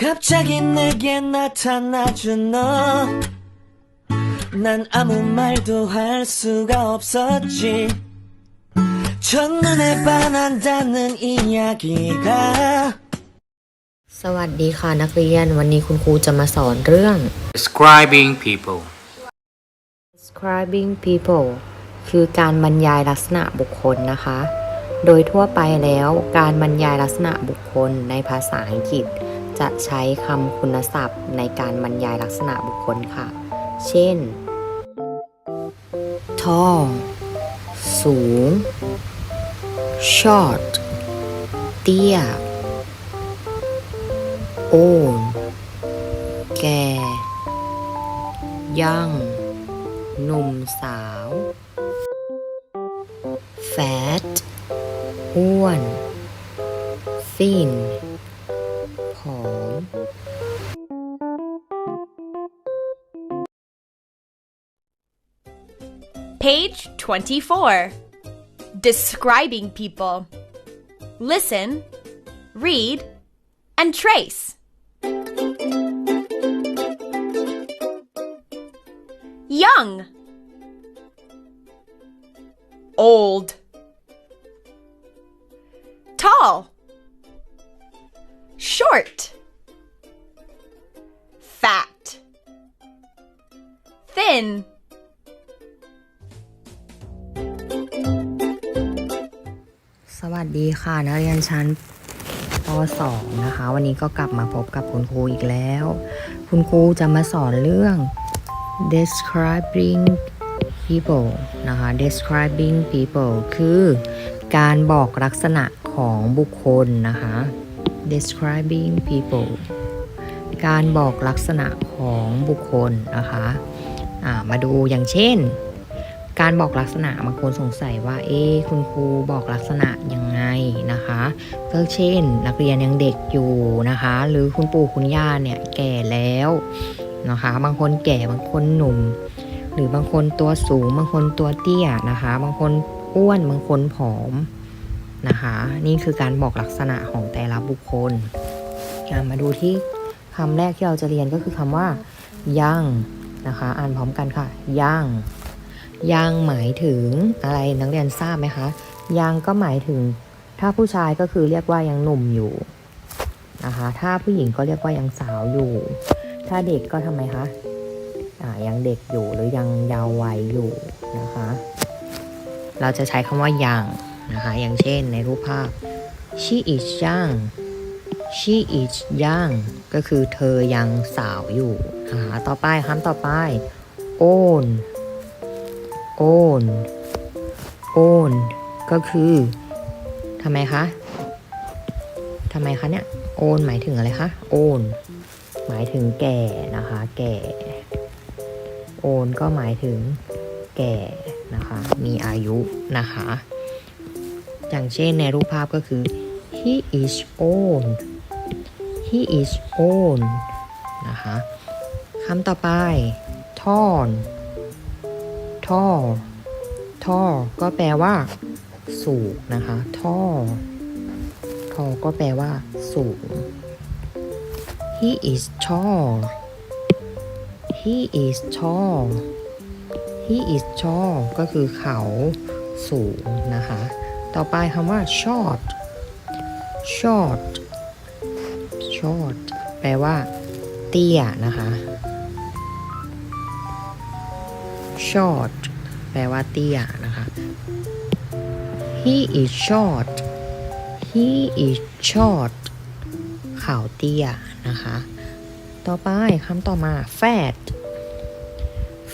갑자기 내게 나타나준 너. 난 아무 말도 할 수가 없었지. 첫눈에 반한다는 이야기가 สวัสดีค่ะนักเรียน วันนี้คุณครูจะมาสอนเรื่อง Describing people. describing people คือการบรรยายลักษณะบุคคลนะคะ โดยทั่วไปแล้วการบรรยายลักษณะบุคคลในภาษาอังกฤษ จะใช้คำคุณศัพท์ในการบรรยายลักษณะบุคคลค่ะ เช่น tall สูง short เตี้ย old แก่ young หนุ่มสาว fat อ้วน thin Page 24. Describing people. Listen, read, and trace. Young. Old. Tall. Short. Fat. Thin. วัสดีค่ะนักเรียนชั้นป .2 นะคะ วันนี้ก็กลับมาพบกับคุณครูอีกแล้ว คุณครูจะมาสอนเรื่อง describing people นะคะ describing people คือการบอกลักษณะของบุคคลนะคะ describing people การบอกลักษณะของบุคคลนะคะ มาดูอย่างเช่น การบอกลักษณะบางคนสงสัยว่า เอ๊ะคุณครูบอกลักษณะยังไงนะคะ ก็เช่น นักเรียนยังเด็กอยู่นะคะ หรือคุณปู่คุณย่าเนี่ยแก่แล้วนะคะ บางคนแก่บางคนหนุ่ม หรือบางคนตัวสูง บางคนตัวเตี้ยนะคะ บางคนอ้วนบางคนผอมนะคะ นี่คือการบอกลักษณะของแต่ละบุคคลมาดูที่คำแรกที่เราจะเรียนก็คือคำว่ายังนะคะ อ่านพร้อมกันค่ะยัง ยังหมายถึงอะไรนักเรียนทราบไหมคะยังก็หมายถึง ถ้าผู้ชายก็คือเรียกว่ายังหนุ่มอยู่นะคะถ้าผู้หญิงก็เรียกว่ายังสาวอยู่ ถ้าเด็กก็ทำไมคะยังเด็กอยู่หรือยังเยาว์วัยอยู่นะคะ เราจะใช้คำว่ายังนะคะอย่างเช่นในรูปภาพ she is young she is young ก็คือเธอยังสาวอยู่นะคะต่อไปคำต่อไป own own own ก็คือทำไมคะทำไมคะเนี่ย own หมายถึงอะไรคะ own หมายถึงแก่นะคะ แก่ own ก็หมายถึงแก่นะคะ มีอายุนะคะ อย่างเช่นในรูปภาพก็คือ he is old he is old นะคะคำต่อไป tall tall ก็แปลว่า สูงนะคะ tall tall ก็แปลว่า สูง he is tall he is tall he is tall ก็คือเขาสูงนะคะ ต่อไปคำว่า short short short แปลว่า เตี้ยนะคะ short แปลว่าเตี้ยนะคะ he is short he is short เขาเตี้ยนะคะ ต่อไปคำต่อมา fat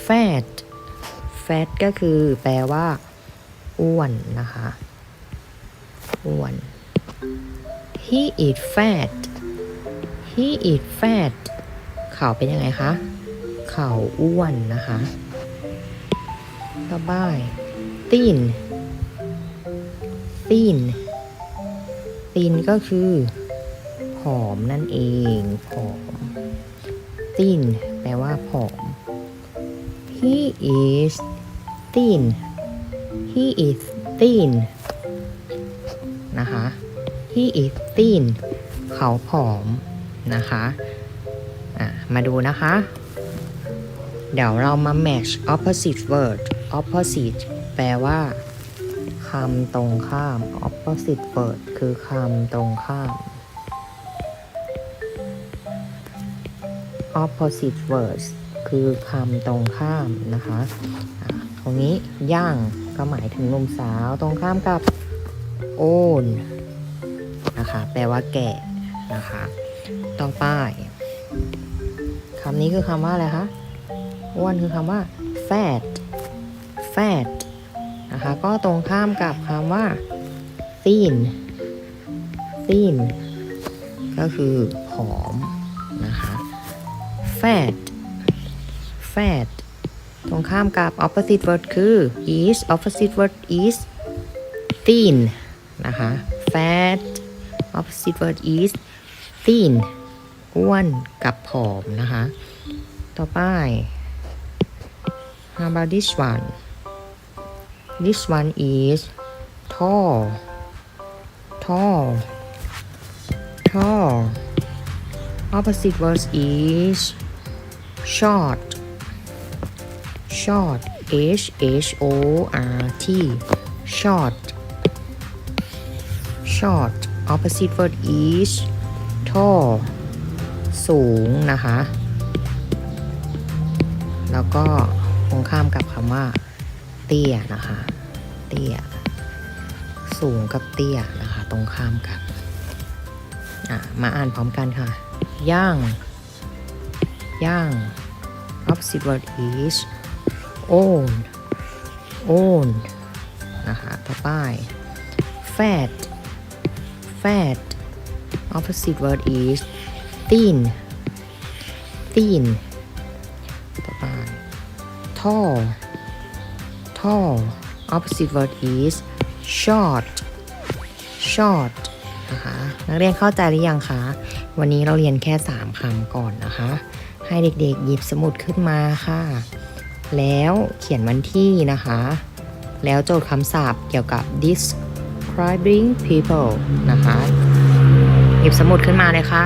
fat fat ก็คือแปลว่า อ้วนนะคะ อ้วน he is fat he is fat เขาเป็นยังไงคะ เขาอ้วนนะคะ ต่อไป thin thin thin ก็คือผอมนั่นเองผอม thin แปลว่าผอม he is thin he is thin นะคะ he is thin เขาผอมนะคะะมาดูนะคะ เดี๋ยวเรามา match opposite word opposite แปลว่าคำตรงข้าม opposite word คือคำตรงข้าม opposite words คือคำตรงข้ามนะคะตรงนี้ย่างก็หมายถึงนมสาวตรงข้ามกับ old นะคะ แปลว่าแก่นะคะ ต่อไปคำนี้คือคำว่าอะไรคะ อ้วนคือคำว่า fat fat นะคะก็ตรงข้ามกับคำว่า thin thin ก็คือผอมนะคะ fat fat ตรงข้ามกับ opposite word คือ is opposite word is thin นะคะ fat opposite word is thin อ้วนกับผอมนะคะ ต่อไป how about this one this one is tall tall tall opposite word is short short h h o r t short short opposite word is tall สูงนะคะ แล้วก็ตรงข้ามกับคำว่า เตี้ยนะคะ เตี้ย สูงกับเตี้ยนะคะ ตรงข้ามกันมาอ่านพร้อมกันค่ะ ย่าง ย่าง opposite word is old old นะคะ ต่อไป fat fat opposite word is thin thin ต่อไป tall tall opposite word is short short นะคะ นักเรียนเข้าใจหรือยังคะ วันนี้เราเรียนแค่ 3คำก่อนนะคะ ให้เด็กๆหยิบสมุดขึ้นมาค่ะ แล้วเขียนวันที่นะคะ แล้วโจทย์คำศัพท์เกี่ยวกับ describing people นะคะ หยิบสมุดขึ้นมาเลยค่ะ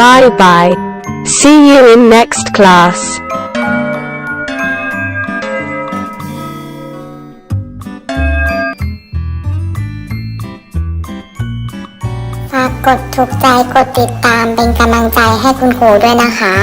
Bye bye. See you in next class. ฝากกดถูกใจ กดติดตามเป็นกำลังใจให้คุณครูด้วยนะคะ